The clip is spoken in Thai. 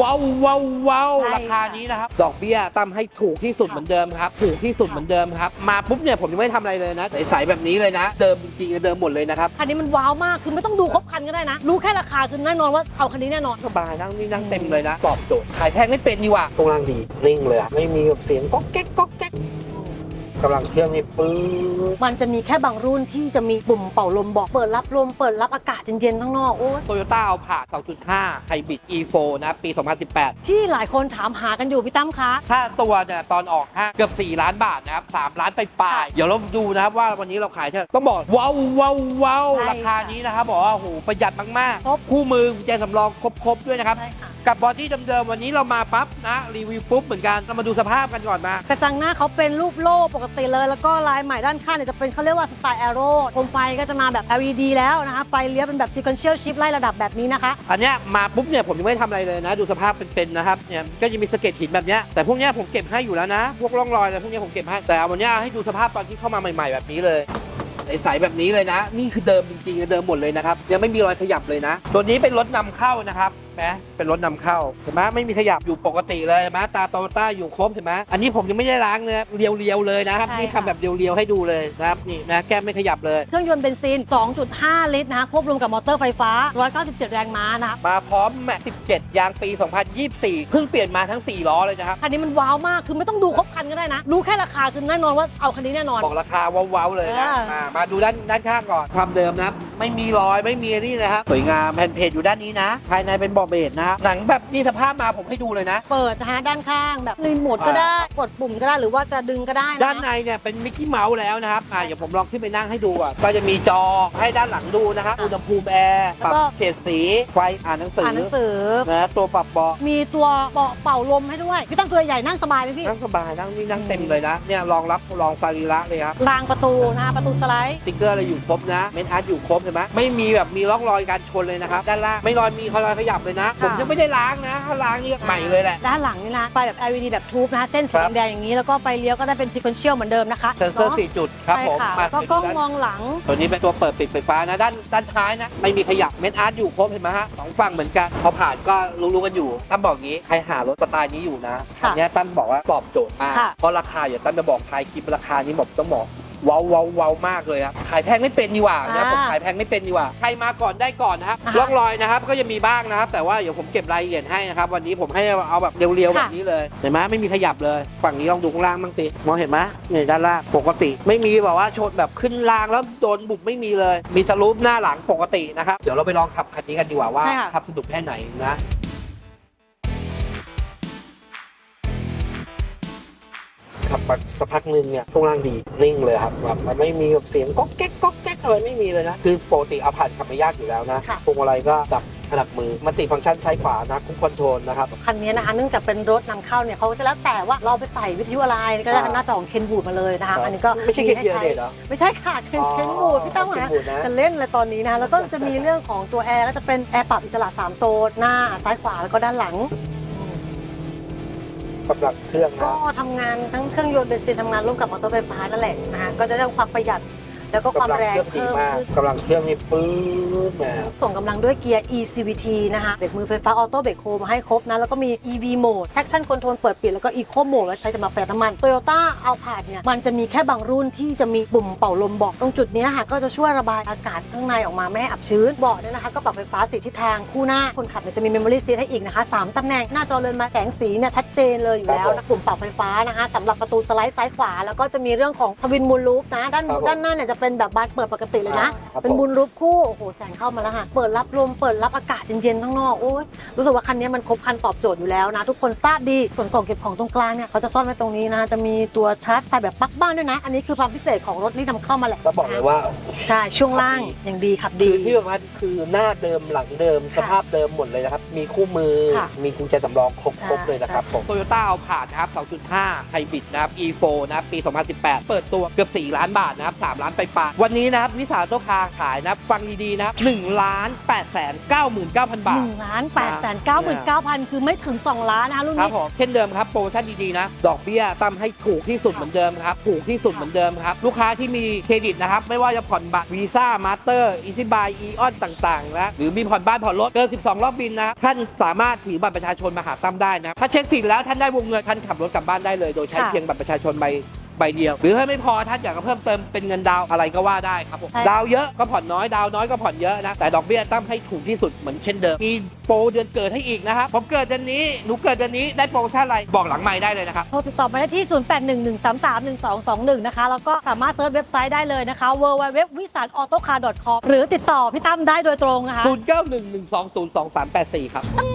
ว้าวว้าวว้าวใช่ราคานี้นะครับ ดอกเบี้ยตั้มให้ถูกที่สุดเหมือนเดิมครับ ถูกที่สุดเหมือนเดิมครับ มาปุ๊บเนี่ยผมยังไม่ทำอะไรเลยนะใสๆแบบนี้เลยนะ เดิมจริงๆเดิมหมดเลยนะครับคันนี้มันว้าวมาก คือไม่ต้องดูครบคันก็ได้นะ รู้แค่ราคาคือแน่นอนว่าเอาคันนี้แน่นอน สบายนั่งนี่นั่งเต็มเลยนะตอบโจทย์ขายแพงไม่เป็นดีกว่าตรงล่างดีนิ่งเลยอะไม่มีแบบเสียงก๊อกแก๊กก๊อกแก๊กกำลังเครื่องนี่ปื๊ดมันจะมีแค่บางรุ่นที่จะมีปุ่มเป่าลมบอกเปิดรับลมเปิดรับอากาศเย็นๆข้างนอกโอ้ยโตโยต้าเอาผ่า2.5ไฮบริด E4 นะ ปี 2018 ที่หลายคนถามหากันอยู่พี่ตั้มคะ ถ้าตัวเนี่ยตอนออกห้างเกือบ 4 ล้านบาทนะครับ 3 ล้านไปปลายๆเดี๋ยวเราดูนะครับว่าวันนี้เราขายเท่าไหร่ต้องบอกว้าวว้าวว้าวใช่ราคานี้นะครับบอกว่าโอ้โหประหยัดมากครบๆคู่มือกุญแจสำรองครบๆด้วยนะครับ ใช่ค่ะ กับบอดี้เดิมๆวันนี้เรามาปั๊บนะรีวิวปุ๊บเหมือนกันเรามาดูสภาพกันก่อนมากระจังหน้าเขาเป็นรูปโล่ปกติเลย แล้วก็ลายใหม่ด้านข้างเนี่ยจะเป็นเขาเรียกว่าสไตล์แอโร่โคมไฟก็จะมาแบบ LED แล้วนะคะไฟเลี้ยวเป็นแบบ sequential shift ไล่ระดับแบบนี้นะคะอันเนี้ยมาปุ๊บเนี่ยผมยังไม่ทำอะไรเลยนะ ดูสภาพเป็นๆนะครับเนี่ยก็จะมีสะเก็ดหินแบบเนี้ยแต่พวกเนี้ยผมเก็บให้อยู่แล้วนะ พวกร่องรอยอะไรพวกเนี้ยผมเก็บให้แต่เอาวันเนี้ยให้ดูสภาพตอนที่เข้ามาใหม่ ๆแบบนี้เลย ใสๆแบบนี้เลยนะ นี่คือเดิมจริงๆเดิมหมดเลยนะครับยังไม่มีรอยขยับเลยนะ ตัวนี้เป็นรถนำเข้านะครับแหมเป็นรถนำเข้าเห็นไหมไม่มีขยับอยู่ปกติเลยเห็นไหมตาโตต้าอยู่ครบเห็นไหมอันนี้ผมยังไม่ได้ล้างเนื้อเรียวๆเลยนะครับใช่นี่ค่ะทำแบบเรียวๆให้ดูเลยนะครับนี่นะแก้มไม่ขยับเลยเครื่องยนต์เบนซิน 2.5 ลิตรนะคะควบรวมกับมอเตอร์ไฟฟ้า 197 แรงม้านะคะมาพร้อมแม็ก17 ยางปี 2024 เพิ่งเปลี่ยนมาทั้ง 4 ล้อเลยนะครับคันนี้มันว้าวมากคือไม่ต้องดูครบคันก็ได้นะรู้แค่ราคาคือแน่นอนว่าเอาคันนี้แน่นอนบอกราคาว้าวๆเลยนะอ่าอ่ามาดูด้านด้านข้างก่อนความเดิมนะครับไม่มีรอยไม่มีนี่นะครับสวยงามแผ่นเพจอยู่ด้านนี้นะ ภายในเป็นเบาะเบดนะครับหนังแบบนี่สภาพมาผมให้ดูเลยนะ เปิดนะคะด้านข้างแบบรีโมทก็ได้ กดปุ่มก็ได้หรือว่าจะดึงก็ได้นะด้านในเนี่ยเป็นมิกกี้เมาส์แล้วนะครับอ่าเดี๋ยวผมลองขึ้นไปนั่งให้ดูอะก็จะมีจอให้ด้านหลังดูนะครับอุณหภูมิแอร์ปรับเฉดสีไฟอ่านหนังสืออ่านหนังสือนะตัวปรับเบาะมีตัวเบาะเป่าลมให้ด้วยพี่ตั้งตัวใหญ่นั่งสบายไหมพี่นั่งสบายนั่งนี่นั่งเต็มเลยนะเนี่ยรองรับรองสรีระเลยครับรางประตูนะคะประตูสไลด์สติ๊กเกอร์อะไรอยู่ครบนะเมนอาร์ตอยู่ครบเห็นไหมไม่มีแบบมีร่องรอยการชนเลยนะครับด้านล่างไม่รอยมีรอยขยับเลยนะ ผมยังไม่ได้ล้างนะถ้าล้างนี่ใหม่เลยแหละ ด้านหลังนี่นะไฟแบบ LED แบบทูบนะคะเส้นสีครับแดงๆอย่างนี้แล้วก็ไฟเลี้ยวก็ได้เป็น sequential เหมือนเดิมนะคะเซนเซอร์นาะสี่จุดครับใช่ผมค่ะมาแล้วก็กล้องด้านมองหลัง ตัวนี้เป็นตัวเปิดปิดไฟฟ้านะด้านด้านท้ายนะไม่มีขยับเมนอาร์ตอยู่ครบเห็นไหมฮะสองฝั่งเหมือนกันพอผ่านก็รู้ๆกันอยู่ตั้มบอกงี้ใครหารถสไตล์นี้อยู่นะค่ะอันเนี้ยตั้มบอกว่าตอบโจทย์มากค่ะเพราะราคาอย่าตั้มจะบอกท้ายคลิปราคานี้บอกต้องบอกว้าวว้าวว้าวมากเลยครับขายแพงไม่เป็นดีกว่านะผมขายแพงไม่เป็นดีกว่าใครมาก่อนได้ก่อนนะครับอ่าฮะร่องรอยนะครับ ก็จะมีบ้างนะครับ แต่ว่าเดี๋ยวผมเก็บรายละเอียดให้นะครับ วันนี้ผมให้เอาแบบเรียวๆค่ะ แบบนี้เลยเห็นไหมไม่มีขยับเลยฝั่งนี้ลองดูข้างล่างบ้างสิมองเห็นไหมเนี่ยด้านล่างปกติ ไม่มีแบบว่าชนแบบขึ้นรางแล้วโดนบุบไม่มีเลย มีสลูปหน้าหลังปกตินะครับเดี๋ยวเราไปลองขับคันนี้กันดีกว่าว่าใช่ค่ะ ขับสนุกแค่ไหนนะ ขับไปสักพักหนึ่งเนี่ยช่วงล่างดีนิ่งเลยครับแบบมันไม่มีแบบเสียงก๊อกแก๊กก๊อกแก๊กอะไรไม่มีเลยนะ คือปกติเอาผ่านขับไม่ยากอยู่แล้วนะค่ะ พวงมาลัยก็จับถนัดมือมันติฟังก์ชันซ้ายขวานะคุมคอนโทรลนะครับ คันนี้นะคะเนื่องจากเป็นรถนำเข้าเนี่ยเขาจะแล้วแต่ว่าเราไปใส่วิทยุอะไรก็ได้อ่าหน้าจอของเคนบูดมาเลยนะคะอันนี้ก็ไม่ใช่เกียร์ให้เกียร์เด็ดเหรอไม่ใช่ค่ะเคนเคนบูดพี่ตั้มเคนหาบูดนะ จะเล่นเลยตอนนี้นะคะแล้วก็จะมีเรื่องของตัวแอร์ก็จะเป็นแอร์ปรับอิสระ 3 โซน หน้าซ้ายขวาแล้วก็ด้านหลัง กำลังเครื่องก็ทำงานทั้งเครื่องยนต์เบนซินทำงานร่วมกับมอเตอร์ไฟฟ้านั่นแหละนะคะก็จะได้ความประหยัด แล้วก็ความกำลังแรงเครื่องดีเพิ่มมากขึ้นกำลังเครื่องนี่ปื๊ดแหมส่งกำลังด้วยเกียร์ eCVT นะคะเบรกมือไฟฟ้าออโต้เบรกโฮมาให้ครบนะ แล้วก็มี EV Mode Traction Control เปิดปิด แล้วก็ Eco Mode แล้วใช้สำหรับประหยัดน้ำมัน Toyota a l p a r d เนี่ยมันจะมีแค่บางรุ่นที่จะมีปุ่มเป่าลมบอกตรงจุดเนี้ยค่ะก็จะช่วยระบายอากาศข้างในออกมาไม่ให้อับชื้นเบาะเนี่ยนะคะก็ปรับไฟฟ้าสีทิศทางคู่หน้าคนขับเนี่ยจะมี Memory Seat ให้อีกนะคะสามตำแหน่งหน้าจอเรือนมาแสงสีเนี่ยชัดเจนเลยอยู่แล้วนะปุ่มปรับไฟฟ้านะคะสำหรับประตูสไลด์ซ้ายขวา แล้วก็จะมีเรื่องของทวินมูลลูปนะด้านครับผมด้านหน้าเนี่ยจะเป็นแบบบานเปิดปกติเลยนะ ครับเป็นผม บุญรูปคู่ โอ้โห แสงเข้ามาแล้วค่ะ เปิดรับลม เปิดรับอากาศเย็นๆข้างนอก โอ้ยรู้สึกว่าคันนี้มันครบครันตอบโจทย์อยู่แล้วนะ ทุกคนทราบดี ส่วนกล่องเก็บของตรงกลางเนี่ยเขาจะซ่อนไว้ตรงนี้นะ จะมีตัวชาร์จไฟแบบปลั๊กบ้านด้วยนะ อันนี้คือความพิเศษของรถที่นำเข้ามาแหละก็บอกเลยว่า ใช่ ช่วงล่างอย่างดีขับดี คือที่ว่าคือหน้าเดิมหลังเดิมค่ะ สภาพเดิมหมดเลยนะครับมีคู่มือ ค่ะ มีกุญแจสำรองครบใช่ ครบเลยนะครับผม โตโยต้าเอาผ่านนะครับ 2.5 ไฮบริดนะครับ E4 นะครับปี 2018 เปิดตัวเกือบ 4 ล้านบาทนะครับ 3 ล้านไปปลายวันนี้นะครับ วิสาโตคาขายนะครับ ฟังดีๆนะครับ1ล้าน8แสน99,000 บาทหนึ่งล้านแปดแสนเก้าหมื่นเก้าพันคือไม่ถึง2ล้านนะคะรุ่นครับนี้ ผม เช่นเดิมครับ โปรโมชั่นดีๆนะ ดอกเบี้ยตั้มให้ถูกที่สุดเหมือนเดิมครับ ถูกที่สุดเหมือนเดิมครับ ลูกค้าที่มีเครดิตนะครับ ไม่ว่าจะผ่อนบัตรวีซ่ามาสเตอร์อีซิบายอีออนต่างๆนะหรือมีผ่อนบ้านผ่อนรถเกิน 12 รอบบินนะครับท่านสามารถถือบัตรประชาชนมาหาตั้มได้นะครับถ้าเช็คสิทธิ์แล้วท่านได้วงเงินท่านขับรถกลับบ้านได้เลย โดยใช้ค่ะ เพียงบัตรประชาชนใบ ใบเดียว หรือถ้าไม่พอท่านอยากจะเพิ่มเติมเป็นเงินดาวน์อะไรก็ว่าได้ครับผมใช่ ดาวน์เยอะก็ผ่อนน้อยดาวน์น้อยก็ผ่อนเยอะนะแต่ดอกเบี้ยตั้มให้ถูกที่สุดเหมือนเช่นเดิมมีโปรเดือนเกิดให้อีกนะครับผมเกิดเดือนนี้หนูเกิดเดือนนี้ได้โปรโมชั่นอะไรบอกหลังไมค์ได้เลยนะครับ โทรติดต่อมาได้ที่ 0811331221 นะคะ แล้วก็สามารถเซิร์ชเว็บไซต์ได้เลยนะคะ www.wisanautocar.com หรือติดต่อพี่ตั้มได้โดยตรงนะคะ 0 9 1 1 2 0 2 3 8 4 ครับ